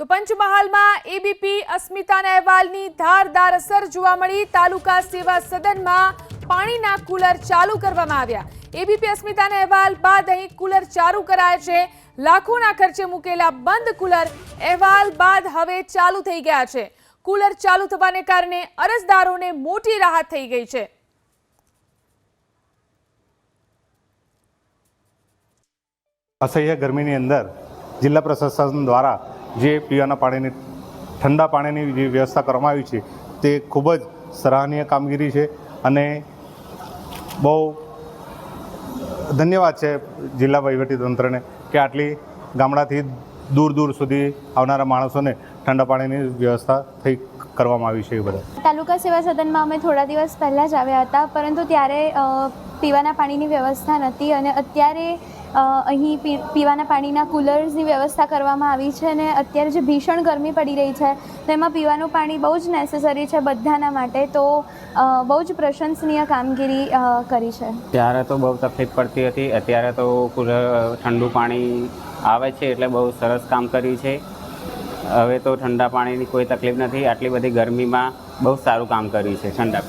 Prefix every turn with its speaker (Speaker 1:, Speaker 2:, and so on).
Speaker 1: તો પંચમહાલમાં એબીપી અસ્મિતાના અહેવાલની ધારદાર અસર જોવા મળી. તાલુકા સેવા સદનમાં પાણીના કુલર ચાલુ કરવામાં આવ્યા. એબીપી અસ્મિતાના અહેવાલ બાદ અહીં કુલર ચાલુ કરાયા છે. લાખોના ખર્ચે મૂકેલા બંધ કુલર અહેવાલ બાદ હવે ચાલુ થઈ ગયા છે. કુલર ચાલુ થવાને કારણે અરજદારોને મોટી રાહત થઈ ગઈ છે.
Speaker 2: અસહ્ય ગરમીની અંદર જિલ્લા પ્રશાસન દ્વારા જે પીવાના પાણીની, ઠંડા પાણીની જે વ્યવસ્થા કરવામાં આવી છે, તે ખૂબ જ સરાહનીય કામગીરી છે અને બહુ ધન્યવાદ છે જિલ્લા વહીવટીતંત્રને કે આટલી ગામડાથી દૂર દૂર સુધી આવનારા માણસોને ઠંડા પાણીની વ્યવસ્થા થઈ કરવામાં આવી છે એ બધા
Speaker 3: તાલુકા સેવા સદનમાં અમે થોડા દિવસ પહેલાં જ આવ્યા હતા, પરંતુ ત્યારે પીવાના પાણીની વ્યવસ્થા નહોતી અને અત્યારે અહીં પીવાના પાણીના કુલર્સની વ્યવસ્થા કરવામાં આવી છે અને અત્યારે જે ભીષણ ગરમી પડી રહી છે તેમાં પીવાનું પાણી બહુ જ નેસેસરી છે બધાના માટે, તો બહુ જ પ્રશંસનીય કામગીરી કરી છે.
Speaker 4: ત્યારે તો બહુ તકલીફ પડતી હતી, અત્યારે તો કુલર ઠંડુ પાણી આવે છે એટલે બહુ સરસ કામ કર્યું છે. હવે તો ઠંડા પાણીની કોઈ તકલીફ નથી, આટલી બધી ગરમીમાં બહુ સારું કામ કર્યું છે ઠંડા